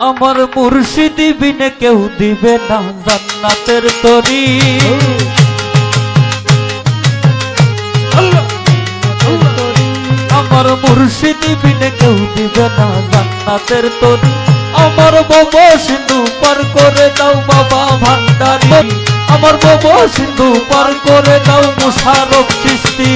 আমার মুর্শিদি বিনে কেউ দিবে না জান্নাতের তরি। আমার মুর্শিদি বিনে কেউ দিবে না জান্নাতের তরি। আমার বাবা সিন্ধু পার করে দাও বাবা ভান্ডারি। আমার বাবা সিন্ধু পার করে দাও মুশারফ চিস্তি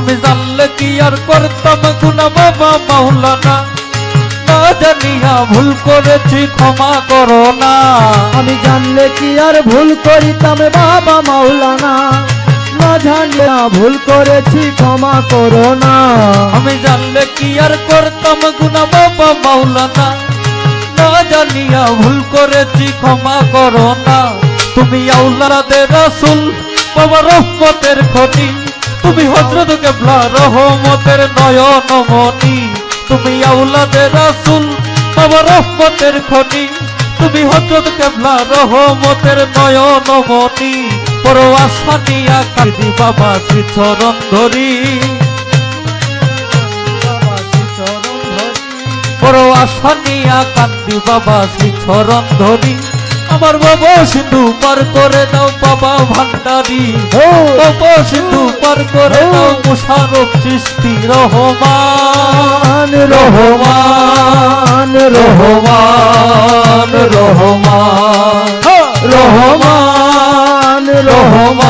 আমি জানলে কি আর করতাম গুনা বাবা মাওলানা? না জানিয়া ভুল করেছি ক্ষমা করো না। আমি জানলে কি আর ভুল করিতাম বাবা মাওলানা? না জানলে ভুল করেছি ক্ষমা করো না। আমি জানলে কি আর করতাম গুনা বাবা মাওলানা? না জানিয়া ভুল করেছি ক্ষমা করো না। তুমি আউলাদের রাসুল বাবা রহমতের খনি তুমি হজরত কেবলা রহমতের নয়ন মনি তুমি আউলাদের রাসুল, বাবা রহমতের খনি। তুমি হজরত কেবলা রহমতের নয়ন মনি পর আসানিয়া কান্দি বাবা শ্রীচরণ ধরি। বড় আশা নিয়া কান্দি বাবা শ্রীচরণ ধরি। আমার বাবা সিন্ধু পার করে দাও বাবা ভান্ডারি। ও। বাবা সিন্ধু পার করে দাও মুশারফ সৃষ্টি রহমান। রহমান রহমান। রহমান রহমান রহমান।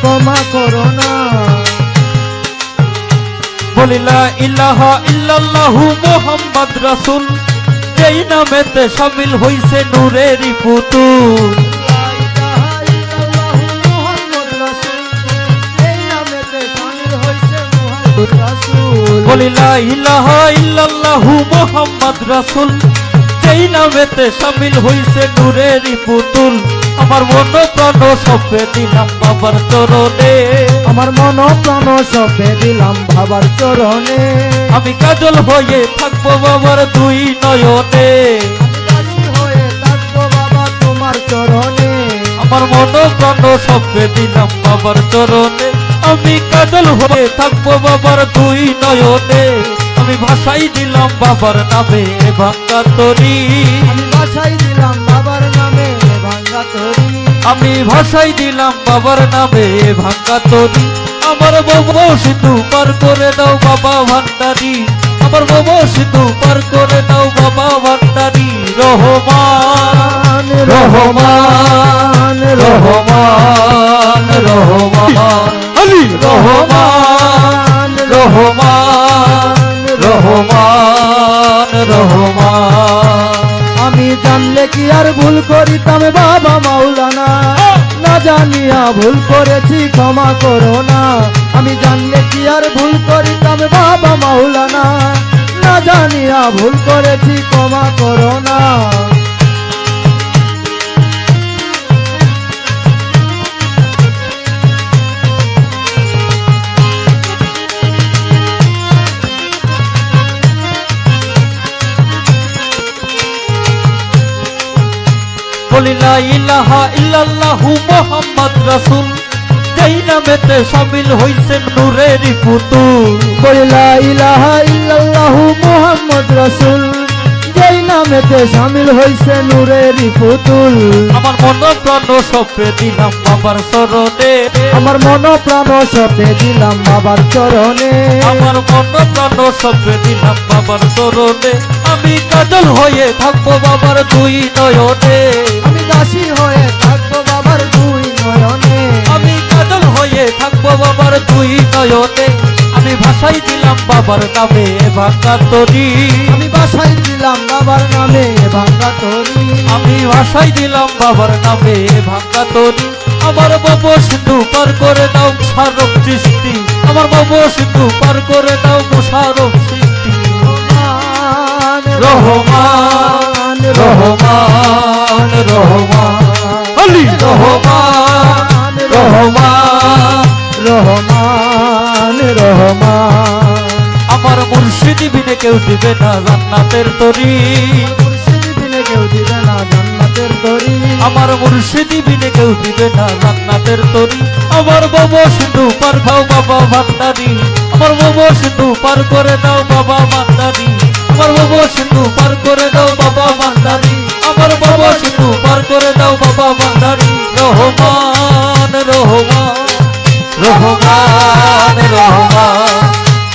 ক্ষমা করো না। বলিলা ইলাহা ইল্লাল্লাহু মুহাম্মদ রাসূল। যেই নামেতে শামিল হইছে নূরেরই পুতুল বলিলা ইল্লাল্লাহু রাসূল। যেই নামেতে শামিল হইছে নূরেরই পুতুল। আমার মন প্রাণ সপে দিলাম বাবার চরণে। আমার মন প্রাণ সপে দিলাম বাবার চরণে। আমি কাজল হয়ে থাকব বাবার দুই নয়নে। আমি দাসী থাকব বাবা তোমার আমার মন প্রাণ সপে দিলাম বাবার চরণে। আমি কাজল হয়ে থাকব বাবার দুই নয়নে। আমি ভাষাই দিলাম বাবার নামে ভাঙ্গা তরি আমি বাসাই দিলাম বাবার আমি ভাষাই দিলাম বাবার নামে ভাঙ্গা তরি। আমার বাবা সিধু পার করে দাও বাবা ভান্ডারি। আমার বাবা সিধু পার করে দাও বাবা ভান্ডারি। রহমান রহমান রহমান। জানলে কি আর ভুল করিতাম? বাবা মাওলানা, না জানিয়া ভুল করেছি, ক্ষমা করো না। আমি জানলে কি আর ভুল করিতাম? বাবা মাওলানা, না জানিয়া ভুল করেছি, ক্ষমা করো না। বলিলা ইলাহা ইল্লাল্লাহু মুহাম্মদ রাসূল। যেই নামেতে শামিল হইছেন নূরেরই পুতুল। বলিলা ইলাহা ইল্লাল্লাহু মুহাম্মদ রাসূল। যেই নামেতে শামিল হইছে নূরেরই পুতুল। আমার মন প্রাণ সপে দিলাম বাবার চরণে। আমার মন প্রাণ সপে দিলাম বাবার চরণে। আমার মন প্রাণ সপে দিলাম বাবার চরণে। আমি কাজল হয়ে থাকব বাবার দুই নয়নে। দাসী হয়ে থাকব বাবার দুই নয়নে। আমি কাজল হয়ে থাকব বাবার দুই নয়নে। আমি ভাষাই দিলাম বাবার নামে ভাঙ্গা তরি। আমি বাসাই দিলাম বাবার নামে ভাঙ্গা তরি। আমি ভাষাই দিলাম বাবার নামে ভাঙ্গা তরি। আমার বাবু সিন্ধু পার করে দাও মুশারফ সৃষ্টি। আমার বাবু সিন্ধু পার করে দাও মুশারফ সৃষ্টি। রহমান। রহমান। রহমান আলী। রহমান রহমান রহমান। আমার মুর্শিদি বিনে কেউ দিবে না জান্নাতের তরি। মুর্শিদ বিনে কেউ দিবে না জান্নাতের তরি। আমার মুর্শিদি বিনে কেউ দিবে না জান্নাতের তরি। আমার বাবা সিন্ধু পার খাও বাবা ভান্ডারি আমার বাবা সিন্ধু পার করে দাও বাবা ভান্ডারি আমার বাবা সিন্ধু পার করে দাও বাবা ভান্ডারি বাবা সেতু পার করে দাও বাবা বাঙালি রহমান রহমান রহমান রহমান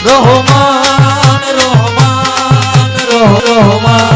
রহমান রহমান রহমান।